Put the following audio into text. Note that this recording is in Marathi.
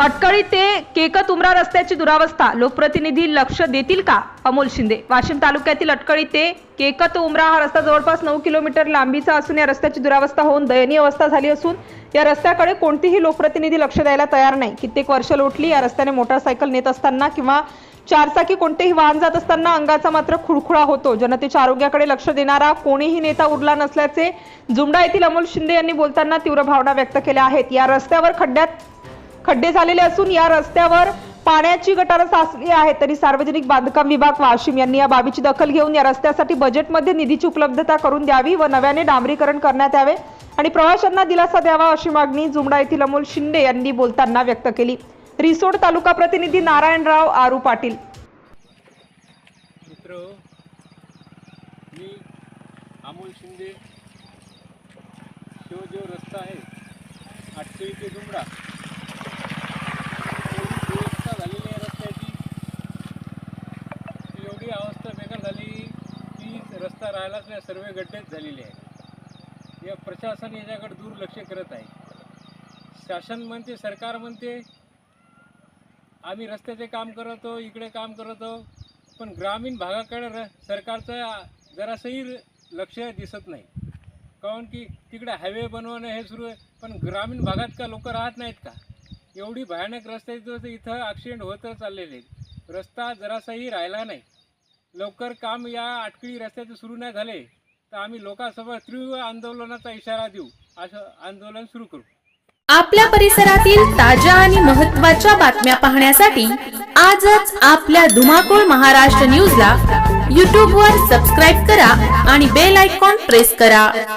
अटकळी ते केकत उमरा रस्त्याची दुरावस्था. लोकप्रतिनिधी लक्ष देतील का? अमोल शिंदे. वाशिम तालुक्यातील अटकळी ते केकत उमरा हा रस्ता जवळपास नऊ किलोमीटर लांबीचा असून या रस्त्याची दुरावस्था होऊन दयनीय अवस्था झाली असून या रस्त्याकडे कोणतीही लोकप्रतिनिधी लक्ष द्यायला तयार नाही. कित्येक वर्ष लोटली या रस्त्याने मोटारसायकल नेत असताना किंवा चारचाकी कोणतेही वाहन जात असताना अंगाचा मात्र खुळखुळा होतो. जनतेच्या आरोग्याकडे लक्ष देणारा कोणीही नेता उरला नसल्याचे जुमडा येथील अमोल शिंदे यांनी बोलताना तीव्र भावना व्यक्त केल्या आहेत. या रस्त्यावर खड्ड्यात खड्डे झालेले असून या रस्त्यावर पाण्याची गटार साचली आहे तरी सार्वजनिक बांधकाम विभाग वाशिम यांनी या बाबीची दखल घेऊन या रस्त्यासाठी बजेटमध्ये निधीची उपलब्धता करून द्यावी व नव्याने डांबरीकरण करण्यात यावे आणि प्रवाशांना दिलासा द्यावा अशी मागणी जुमडा येथील अमोल शिंदे यांनी बोलताना व्यक्त केली. रिसोड तालुका प्रतिनिधी नारायणराव आरू पाटील. मित्र मी अमोल शिंदे. तो जो रस्ता आहे आठशे ते जुमडा एवढी दुरवस्था झालेली आहे रस्त्याची की एवढी अवस्था बेकार झाली की रस्ता राहिलाच नाही सर्व गड्डेच झालेले आहे या प्रशासन याच्याकडे दुर्लक्ष करत आहे. शासन म्हणते सरकार म्हणते आम्ही रस्त्याचे काम करतो इकडे काम करतो पण ग्रामीण भागाकडे र सरकारचं जरासंही लक्ष दिसत नाही. कारण की तिकडे हायवे बनवणं हे सुरू आहे पण ग्रामीण भागात का लोक राहत नाहीत का? एवढी भयानक रस्त्याचं इथं ॲक्सिडेंट होतच चाललेले आहेत. रस्ता जरासाही राहिला नाही. लवकर काम या आटकळी रस्त्याचे सुरू नाही झाले तर आम्ही लोकांसमोर तीव्र आंदोलनाचा इशारा देऊ. असं आंदोलन सुरू करू. आपल्या परिसरातील ताज्या आणि महत्त्वाच्या बातम्या पाहण्यासाठी आजच आपल्या धुमाकूळ महाराष्ट्र न्यूजला यूट्यूबवर सबस्क्राईब करा आणि बेल आयकॉन प्रेस करा.